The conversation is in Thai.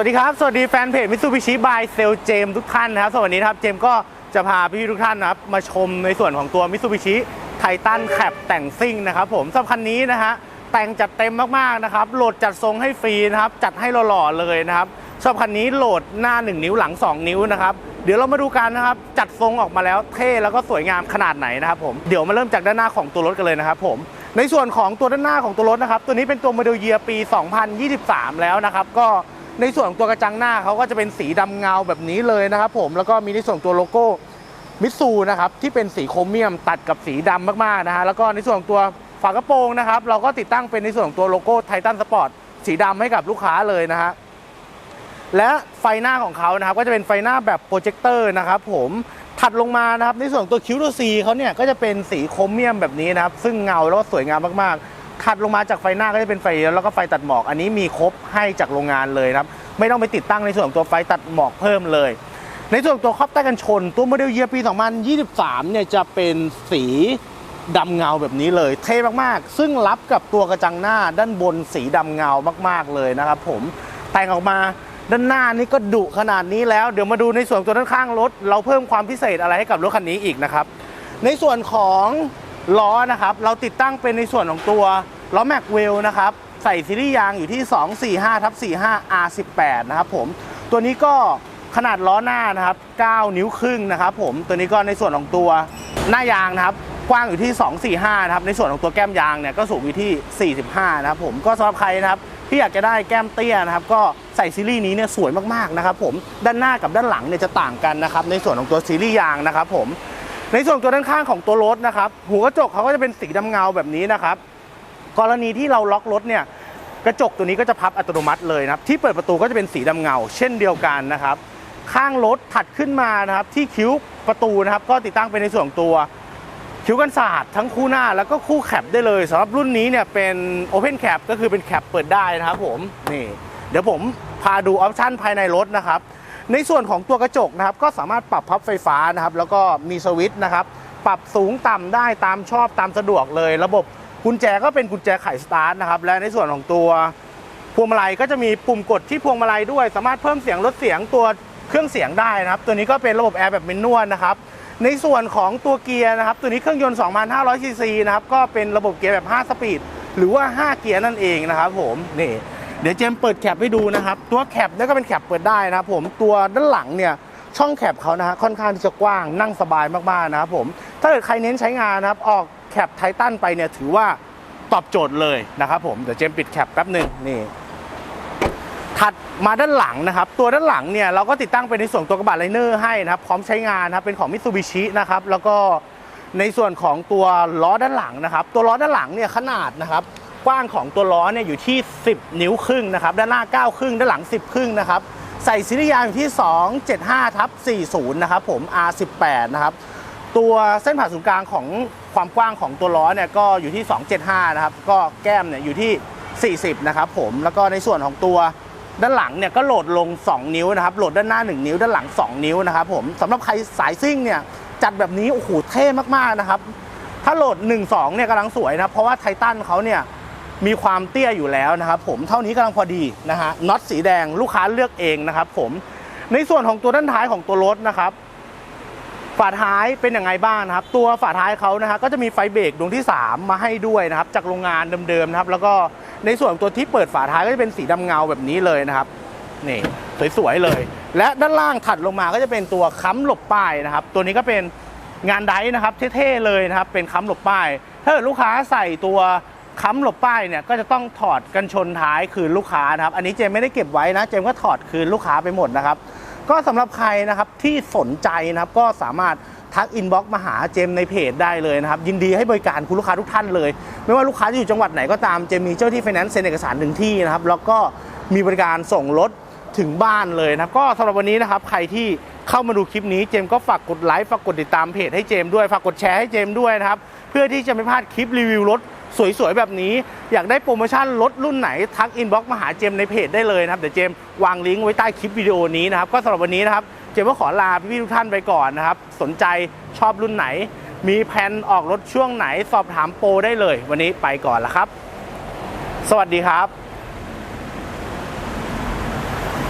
วัสดีครับ สวัสดีแฟนเพจมิ t ซูบิชิบายเซลเจมทุกท่านนะครับสวัสดีครับเจมก็จะพาพี่ทุกท่านนะครับมาชมในส่วนของตัวมิ t ซูบิชิไททันแคปแต่งซิ่งนะครับผมสำหรับคันนี้นะฮะแต่งจัดเต็มมากๆนะครับโหลดจัดทรงให้ฟรีนะครับจัดให้หล่อๆเลยนะครับสำหรับคันนี้โหลดหน้า 1 นิ้วหลัง 2 นิ้วนะครับเดี๋ยวเรามาดูกันนะครับจัดทรงออกมาแล้วเท่แล้วก็สวยงามขนาดไหนนะครับผมเดี๋ยวมาเริ่มจากด้านหน้าของตัวรถกันเลยนะครับผมในส่วนของตัวด้านหน้าของตัวรถนะครับตัวนี้เป็นตัวโมเดลเยียร์ปี 2023 แล้วนะครับก็ ในส่วนของตัวกระจังหน้าเขาก็จะเป็นสีดำเงาแบบนี้เลยนะครับผมแล้วก็มีในส่วนตัวโลโก้มิตซูนะครับที่เป็นสีโครเมียมตัดกับสีดำมากๆนะฮะแล้วก็ในส่วนของตัวฝากระโปรงนะครับ เราก็ติดตั้งเป็นในส่วนของตัวโลโก้ไททันสปอร์ตสีดำให้กับลูกค้าเลยนะฮะและไฟหน้าของเขานะครับก็จะเป็นไฟหน้าแบบโปรเจคเตอร์นะครับผมถัดลงมานะครับในส่วนตัวคิวโรซีเขาเนี่ยก็จะเป็นสีโครเมียมแบบนี้นะครับซึ่งเงาแล้วก็สวยงามมากๆ ถัดลงมาจากไฟหน้าก็จะเป็นไฟเลี้ยวแล้วก็ไฟตัดหมอก อันนี้มีครบให้จากโรงงานเลยนะครับ ไม่ต้องไปติดตั้งในส่วนของตัวไฟตัดหมอกเพิ่มเลย ในส่วนตัวครอบใต้กันชน ตัวโมเดลเยียร์ปี 2023 เนี่ยจะเป็นสีดำเงาแบบนี้เลย เท่มากๆ ซึ่งรับกับตัวกระจังหน้าด้านบนสีดำเงามากๆเลยนะครับผมแต่งออกมาด้านหน้านี่ก็ดุขนาดนี้แล้ว เดี๋ยวมาดูในส่วนตัวด้านข้างรถ เราเพิ่มความพิเศษอะไรให้กับรถคันนี้อีกนะครับ ในส่วนของล้อนะครับ เราติดตั้งเป็นในส่วนของตัว ล้อแม็กเวลนะครับ ใส่ซีรีส์ยางอยู่ที่ 245ทับ45 R18 นะครับผม ตัวนี้ก็ขนาดล้อหน้านะครับ 9 นิ้วครึ่งนะครับผม ตัวนี้ก็ในส่วนของตัวหน้ายางนะครับ กว้างอยู่ที่ 245นะครับ ในส่วนของตัวแก้มยางเนี่ยก็สูงอยู่ที่ 45นะครับผม ก็สำหรับใครนะครับที่อยากจะได้แก้มเตี้ยนะครับ ก็ใส่ซีรีส์นี้เนี่ยสวยมากๆนะครับผม ด้านหน้ากับด้านหลังเนี่ยจะต่างกันนะครับ ในส่วนของตัวซีรีส์ยางนะครับผม ในส่วนตัวด้านข้างของตัวรถนะครับหูกระจกเขาก็จะเป็นสีดำเงาแบบนี้นะครับ กรณีที่เราล็อกรถเนี่ยกระจกตัวนี้ก็จะพับอัตโนมัติเลยนะครับ ที่เปิดประตูก็จะเป็นสีดำเงา เช่นเดียวกันนะครับ ข้างรถถัดขึ้นมานะครับ ที่คิ้วประตูนะครับ ก็ติดตั้งเป็นในส่วนตัวคิ้วกันศาสตร์ทั้งคู่หน้าแล้วก็คู่แคปได้เลยสำหรับรุ่นนี้เนี่ยเป็น Open Cap ก็คือเป็นแคปเปิดได้นะครับผมนี่เดี๋ยวผมพาดูออปชันภายในรถนะครับ ในส่วนของตัวกระจกนะครับ ก็สามารถปรับพับไฟฟ้านะครับ แล้วก็มีสวิตช์นะครับ ปรับสูงต่ำได้ตามชอบตามสะดวกเลย ระบบ กุญแจก็เป็นกุญแจไขสตาร์ทนะครับ และในส่วนของตัวพวงมาลัยก็จะมีปุ่มกดที่พวงมาลัยด้วย สามารถเพิ่มเสียงลดเสียงตัวเครื่องเสียงได้นะครับ ตัวนี้ก็เป็นระบบแอร์แบบเมนนวลนะครับ ในส่วนของตัวเกียร์นะครับ ตัวนี้เครื่องยนต์2,500ซีซีนะครับ ก็เป็นระบบเกียร์แบบ 5 สปีด หรือว่า 5 เกียร์นั่นเองนะครับผม นี่ เดี๋ยวเจมเปิดแคปให้ดูนะครับ ตัวแคปเนี่ก็เป็นแคปเปิดได้นะครับผม ตัวด้านหลังเนี่ย ช่องแคปเขานะฮะค่อนข้างที่จะกว้าง นั่งสบายมากๆนะครับผม ถ้าเกิดใครเน้นใช้งานนะครับ ออก แคปไททันไปเนี่ยถือว่าตอบโจทย์เลยนะครับผมเดี๋ยวเจมปิดแคปแป๊บหนึ่งนี่ถัดมาด้านหลังนะครับ ตัวด้านหลังเนี่ยเราก็ติดตั้งเป็นในส่วนตัวกระบะไลเนอร์ให้นะครับ พร้อมใช้งานนะครับเป็นของมิ t ซูบิชินะครับ แล้วก็ในส่วนของตัวล้อด้านหลังนะครับ ตัวล้อด้านหลังเนี่ยขนาดนะครับ กว้างของตัวล้อเนี่ยอยู่ที่ 10 นิ้วครึ่งนะครับ ด้านหน้า 9 ครึ่ง ด้านหลัง 10 ครึ่งนะครับ ใส่ซีรีส์ยางอยู่ที่ 275ทับ40 นะครับผม R18 นะครับ ตัวเส้นผ่าศูนย์กลางของความกว้างของตัวล้อเนี่ยก็อยู่ที่ 275 นะครับ ก็แก้มเนี่ยอยู่ที่ 40 นะครับผม แล้วก็ในส่วนของตัวด้านหลังเนี่ยก็โหลดลง 2 นิ้วนะครับ โหลดด้านหน้า 1 นิ้ว ด้านหลัง 2 นิ้วนะครับผมสำหรับใครสายซิ่งเนี่ยจัดแบบนี้โอ้โหเท่มากๆนะครับ ถ้าโหลด 1 2เนี่ยกำลังสวยนะ เพราะว่าไททันเขาเนี่ยมีความเตี้ยอยู่แล้วนะครับผม เท่านี้กำลังพอดีนะฮะ น็อตสีแดงลูกค้าเลือกเองนะครับผม ในส่วนของตัวด้านท้ายของตัวรถนะครับ ฝาท้ายเป็นยังไงบ้างนะครับ ตัวฝาท้ายเขานะฮะก็จะมีไฟเบรกดวงที่ 3 มาให้ด้วยนะครับ จากโรงงานเดิมๆนะครับ แล้วก็ในส่วนตัวที่เปิดฝาท้ายก็จะเป็นสีดำเงาแบบนี้เลยนะครับนี่สวยๆเลย และด้านล่างถัดลงมาก็จะเป็นตัวค้ำหลบป้ายนะครับ ตัวนี้ก็เป็นงานไดนะครับเท่ๆเลยนะครับ เป็นค้ำหลบป้าย ถ้าเกิดลูกค้าใส่ตัวค้ำหลบป้ายเนี่ยก็จะต้องถอดกันชนท้ายคืนลูกค้านะครับ อันนี้เจมไม่ได้เก็บไว้นะ เจมก็ถอดคืนลูกค้าไปหมดนะครับ ก็สำหรับใครนะครับที่สนใจนะครับก็สามารถทักอินบ็อกซ์มาหาเจมในเพจได้เลยนะครับ ยินดีให้บริการคุณลูกค้าทุกท่านเลย ไม่ว่าลูกค้าจะอยู่จังหวัดไหนก็ตามเจมมีเจ้าที่ไฟแนนซ์เซ็นเอกสารหนึ่งที่นะครับ แล้วก็มีบริการส่งรถถึงบ้านเลยนะครับ ก็สำหรับวันนี้นะครับ ใครที่เข้ามาดูคลิปนี้เจมก็ฝากกดไลค์ฝากกดติดตามเพจให้เจมด้วยฝากกดแชร์ให้เจมด้วยนะครับ เพื่อที่จะไม่พลาดคลิปรีวิวรถ สวยๆ แบบนี้ อยากได้โปรโมชั่นรถรุ่นไหน ทักอินบ็อกซ์มาหาเจมในเพจได้เลยนะครับ เดี๋ยวเจมวางลิงก์ไว้ใต้คลิปวิดีโอนี้นะครับ ก็สำหรับวันนี้นะครับ เจมก็ขอลาพี่ทุกท่านไปก่อนนะครับ สนใจชอบรุ่นไหน มีแผนออกรถช่วงไหนสอบถามโปรได้เลย วันนี้ไปก่อนละครับ สวัสดีครับ